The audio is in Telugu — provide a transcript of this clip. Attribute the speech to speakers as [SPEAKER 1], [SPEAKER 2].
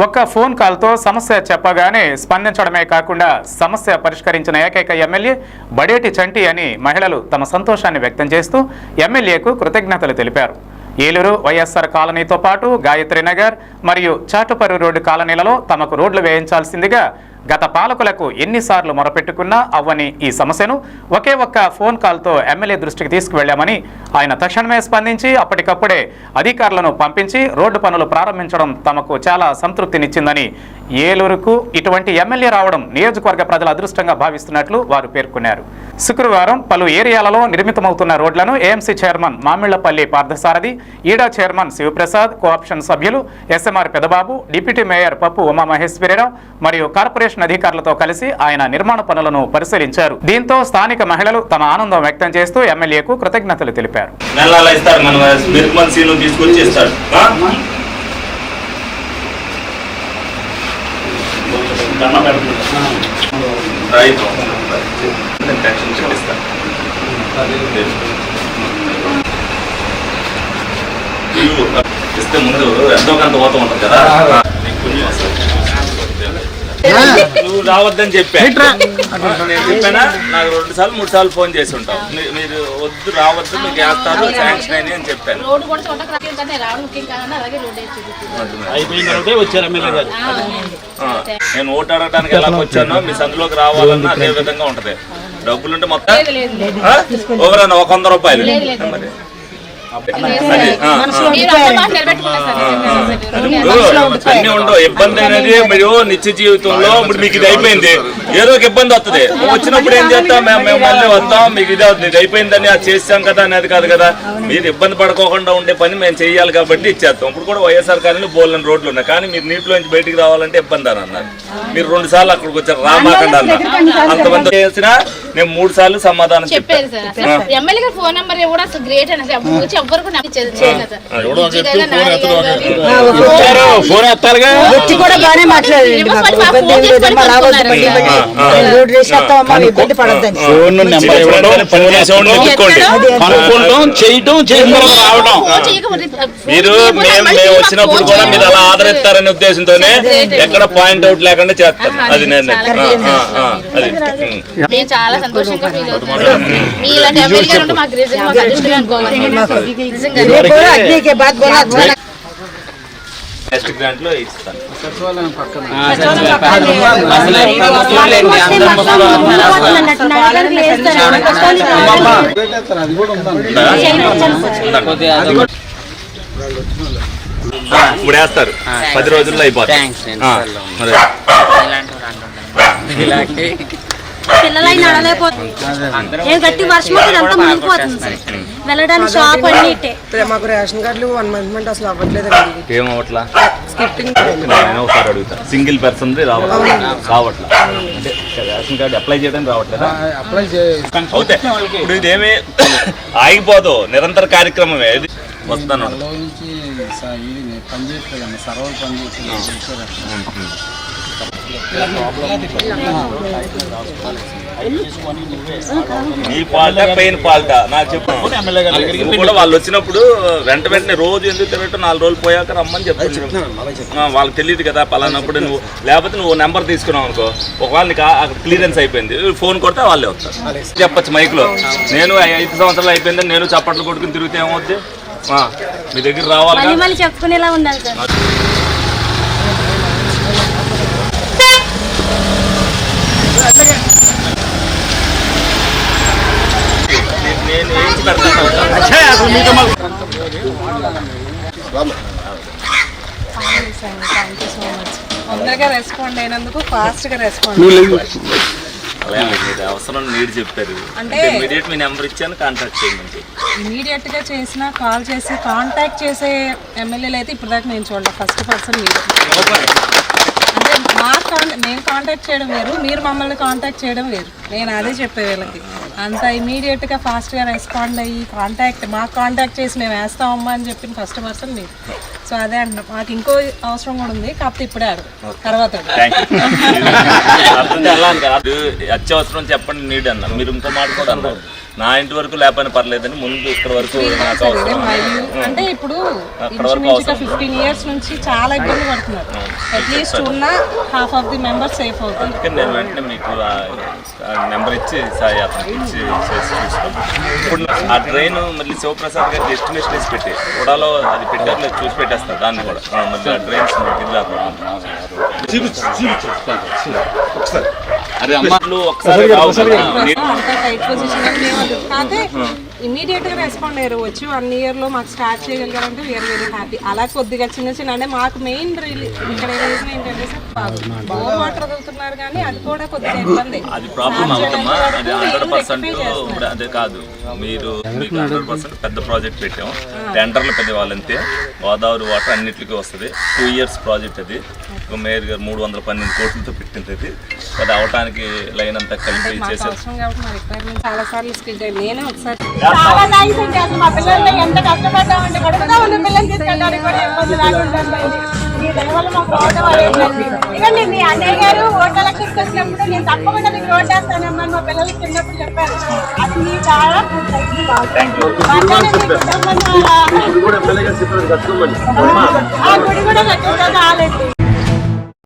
[SPEAKER 1] ఒక్క ఫోన్ కాల్తో సమస్య చెప్పగానే స్పందించడమే కాకుండా సమస్య పరిష్కరించిన ఏకైక ఎమ్మెల్యే బడేటి చంటి అని మహిళలు తమ సంతోషాన్ని వ్యక్తం చేస్తూ ఎమ్మెల్యేకు కృతజ్ఞతలు తెలిపారు. ఏలూరు వైఎస్ఆర్ కాలనీతో పాటు గాయత్రి నగర్ మరియు చాటుపర్రు రోడ్డు కాలనీలలో తమకు రోడ్లు వేయించాల్సిందిగా గత పాలకులకు ఎన్నిసార్లు మొరపెట్టుకున్నా అవ్వని ఈ సమస్యను ఒకే ఒక్క ఫోన్ కాల్తో ఎమ్మెల్యే దృష్టికి తీసుకువెళ్ళామని ఆయన తక్షణమే స్పందించి అప్పటికప్పుడే అధికారులను పంపించి రోడ్డు పనులు ప్రారంభించడం తమకు చాలా సంతృప్తినిచ్చిందని ఏలూరుకు ఇటువంటి ఎమ్మెల్యే రావడం నియోజకవర్గ ప్రజల అదృష్టంగా భావిస్తున్నట్లు వారు పేర్కొన్నారు. శుక్రవారం పలు ఏరియాలలో నిర్మితమవుతున్న రోడ్లను ఏఎంసీ చైర్మన్ మామిళ్ళపల్లి పార్థసారథి ఈడా చైర్మన్ శివప్రసాద్ కోఆప్షన్ సభ్యులు SMR Pedababu deputy mayor Pappu Umamaheswararao మరియు కార్పొరేషన్ అధికారులతో కలిసి ఆయన నిర్మాణ పనులను పరిశీలించారు. దీంతో స్థానిక మహిళలు తమ ఆనందం వ్యక్తం చేస్తూ ఎమ్మెల్యేకు కృతజ్ఞతలు తెలిపారు.
[SPEAKER 2] ఇస్తే ముందు ఎంతో కొంత పోతూ ఉంటుంది కదా. నువ్వు రావద్దని చెప్పా. నేను చెప్పానా? నాకు రెండు సార్లు మూడు సార్లు ఫోన్ చేసి ఉంటావు. మీ- మీరు వద్దు రావద్దు మీకు వేస్తారు శాంక్షన్ అయినాయి అని చెప్పాను. నేను ఓటు అడగడానికి ఎలా వచ్చానో మీ సందులోకి రావాలన్నా అదే విధంగా ఉంటది. డబ్బులుంటే మొత్తం? ఓవరన్నా ఒక వంద రూపాయలు. మరి. అన్ని ఉండవు ఇబ్బంది అనేది మీరు నిత్య జీవితంలో ఇప్పుడు మీకు ఇది అయిపోయింది. ఏదో ఒక ఇబ్బంది వస్తుంది. వచ్చినప్పుడు ఏం చేస్తాం మేము మేము మళ్ళీ వస్తాం. మీకు ఇది అవుతుంది. ఇది అయిపోయిందని అది చేసాం కదా అనేది కాదు కదా. మీరు ఇబ్బంది పడుకోకుండా ఉండే పని మేము చేయాలి కాబట్టి ఇచ్చేస్తాం. ఇప్పుడు కూడా వైఎస్ఆర్ కానీ బోల్ని రోడ్లు ఉన్నాయి. కానీ మీరు నీటిలో నుంచి బయటికి రావాలంటే ఇబ్బంది అని అన్నారు. మీరు రెండు సార్లు అక్కడికి వచ్చారు. రామాకండ అన్నారు. అంతమంది చేసినా నేను మూడు సార్లు సమాధానం చెప్పాను
[SPEAKER 3] సార్. ఎమ్మెల్యే గారి ఫోన్ నెంబర్ కూడా అసలు గ్రేట్ అని ఎవ్వరు కూడా
[SPEAKER 4] వచ్చి కూడా బాగానే మాట్లాడండి ఇబ్బంది పడద్దని.
[SPEAKER 5] ఫోన్ చేయటం చేసిన తర్వాత రావడం
[SPEAKER 2] మీరు మేము వచ్చినప్పుడు కూడా మీరు అలా ఆదరిస్తారనే ఉద్దేశంతోనే ఎక్కడ పాయింట్ అవుట్ లేకుండా చేస్తాను అది నేను
[SPEAKER 3] చాలా
[SPEAKER 2] ఆ, ఆ, ఆ, అది ఉం.
[SPEAKER 3] మేము చాలా సంతోషంగా ఫీల్ అవుతున్నాం మీ ఇలాంటి ఎమ్మెల్యే గారు ఉంటే మాకు నిజంగా మాకు అదృష్టంగా అనుకోవాలి నిజంగా
[SPEAKER 4] రేపు కూడా అగ్నికి బాధ బోలా
[SPEAKER 2] నెక్స్ట్ గ్రాంట్లో ఇస్తాను ఇప్పుడు వేస్తారు పది రోజుల్లో అయిపోతుంది ఆ, మరి.
[SPEAKER 6] పిల్లలై నడలేకపోతుంది ఏం గట్టి వర్షం వస్తే ఇదంతా మునిగిపోతుంది సార్. వెళ్ళడానికి షాప్ అన్నిటే.
[SPEAKER 4] మాకు రేషన్ కార్డులు వన్ మంత్ మంట్ అసలు అవ్వట్లేదండి
[SPEAKER 2] ఏం అవట్లా నేను ఒకసారి అడుగుతా. సింగిల్ పర్సన్ రావట్లా? రావట్లా? అంటే రేషన్ కార్డు అప్లై చేయడానికి రావట్లేదా? అవుతే. ఇప్పుడు ఇదేమి ఆగిపోదు. నిరంతర కార్యక్రమమే. వస్తాను.
[SPEAKER 5] నుంచి ఇది పనిచేయట్లేదండి సర్వర్ పనిచేయట్లేదు
[SPEAKER 2] నీ పాల్టా పెయిన్ పాల్టా నాకు చెప్పు. కూడా వాళ్ళు వచ్చినప్పుడు వెంట వెంటనే రోజు ఎందుకు తిరగటం నాలుగు రోజులు పోయాక రమ్మని చెప్తాను వాళ్ళకి తెలియదు కదా పలానప్పుడు నువ్వు లేకపోతే నువ్వు నెంబర్ తీసుకున్నావు అనుకో ఒకవేళ నీకు అక్కడ క్లియరెన్స్ అయిపోయింది ఫోన్ కొడితే వాళ్ళే వస్తారు. చెప్పచ్చు మైక్లో. నేను ఐదు సంవత్సరాలు అయిపోయిందని నేను చప్పట్లు కొట్టుకుని తిరిగితే ఏమవుద్ది? మీ దగ్గర రావాలి
[SPEAKER 6] మళ్ళీ చెప్పుకునేలా ఉండాలి సార్.
[SPEAKER 7] తొందరగా రెస్పాండ్ అయినందుకు ఫాస్ట్గా రెస్పాండ్
[SPEAKER 2] అలాగే మీరు అవసరం నీడు చెప్పారు.
[SPEAKER 7] అంటే
[SPEAKER 2] ఇమీడియట్ మీ నెంబర్ ఇచ్చాను కాంటాక్ట్ చేయండి
[SPEAKER 7] ఇమీడియట్గా చేసిన కాల్ చేసి కాంటాక్ట్ చేసే ఎమ్మెల్యేలు అయితే ఇప్పుడు దాకా నేను చూడలేదు. ఫస్ట్ పర్సన్ మీరు. అంటే మా కాంటాక్ట్ మేము కాంటాక్ట్ చేయడం వేరు మీరు మమ్మల్ని కాంటాక్ట్ చేయడం వేరు. నేను అదే చెప్పే వీళ్ళకి. అంత ఇమీడియట్గా ఫాస్ట్గా రెస్పాండ్ అయ్యి కాంటాక్ట్ మాకు కాంటాక్ట్ చేసి మేము వేస్తామమ్మా అని చెప్పిన ఫస్ట్ పర్సన్ మీరు సో అదే అంటున్నాం. మాకు ఇంకో అవసరం కూడా ఉంది కాకపోతే ఇప్పుడే అడుగు. తర్వాత
[SPEAKER 2] అర్థం అలా అత్యవసరం చెప్పండి నీడ్ అన్న మీరు ఇంకో మాట కూడా అన్నారు. నా ఇంటి వరకు లేకపోయినా పర్లేదని ముందు ఇక్కడ వరకు నాకు
[SPEAKER 7] సరే,
[SPEAKER 2] అవసరం
[SPEAKER 7] అంటే ఇప్పుడు
[SPEAKER 2] అక్కడ వరకు అవసరం.
[SPEAKER 7] ఫిఫ్టీన్ ఇయర్స్ నుంచి చాలా ఇబ్బంది పడుతున్నారు. అట్లీస్ట్ ఉన్న half of the members safe అవుతుంది
[SPEAKER 2] అందుకని నేను వెంటనే మీకు నెంబర్ ఇచ్చి సాయి అతనికి ఇచ్చి చేసి చూసుకుంటాను ఇప్పుడు ఆ ట్రైన్ మళ్ళీ శివప్రసాద్ గారికి డెస్టినేషన్ వేసి పెట్టి. కూడాలో అది పెట్టారు లేదు చూసి పెట్టేస్తారు దాన్ని కూడా. మళ్ళీ ఆ ట్రైన్స్ ఇది లేకుండా
[SPEAKER 5] అరే అమ్మ
[SPEAKER 2] ఒకసారి రావు కదా.
[SPEAKER 7] అంతా టైట్ పొజిషన్ కాకపోతే ఇమీడియట్గా రెస్పాండ్ అయ్యారు. వచ్చి వన్ ఇయర్లో మాకు స్టార్ట్ చేయగలిగారంటే వీఆర్ వెరీ హ్యాపీ అలా కొద్దిగా చిన్న చిన్న అంటే మాకు మెయిన్ ఇక్కడ రీజన్ ఏంటంటే సార్ బోర్ వాటర్ వదులుతున్నారు కానీ అది కూడా కొద్దిగా ఇబ్బంది.
[SPEAKER 2] అది ప్రాబ్లం
[SPEAKER 7] చేయడానికి
[SPEAKER 2] అది హండ్రెడ్ పర్సెంట్ అదే కాదు. మీరు మీకు హండ్రెడ్ పర్సెంట్ పెద్ద ప్రాజెక్ట్ పెట్టాం. టెండర్లు పెద్ద వాళ్ళంతే. గోదావరి వాటర్ అన్నిటికీ వస్తుంది. టూ ఇయర్స్ ప్రాజెక్ట్ అది. మేయర్ గారు మూడు వందల పన్నెండు కోట్లతో పెట్టింది అది. అది అవటానికి లైన్ అంతా కలిపి చేసేది
[SPEAKER 7] అవసరం కాబట్టి మా రిక్వైర్మెంట్ చాలా సార్లు స్కిడ్ అయ్యి నేనే ఒకసారి
[SPEAKER 8] చాలా థ్యాంక్స్ అండి. అసలు మా పిల్లల్ని ఎంత కష్టపడ్డామంటే కడుపుతా ఉన్న పిల్లల్ని తీసుకెళ్ళడానికి కూడా ఇబ్బంది లేకుండా మీ దయ వల్ల మాకు రావడం మీ అన్నయ్య గారు ఓట్ ఎలక్షన్కి వచ్చినప్పుడు నేను తప్పకుండా మీకు ఓట్ వేస్తానమ్మా మా పిల్లలకి చిన్నప్పుడు చెప్పారు. అది మీ చాలా గుడి కూడా రాలేదు.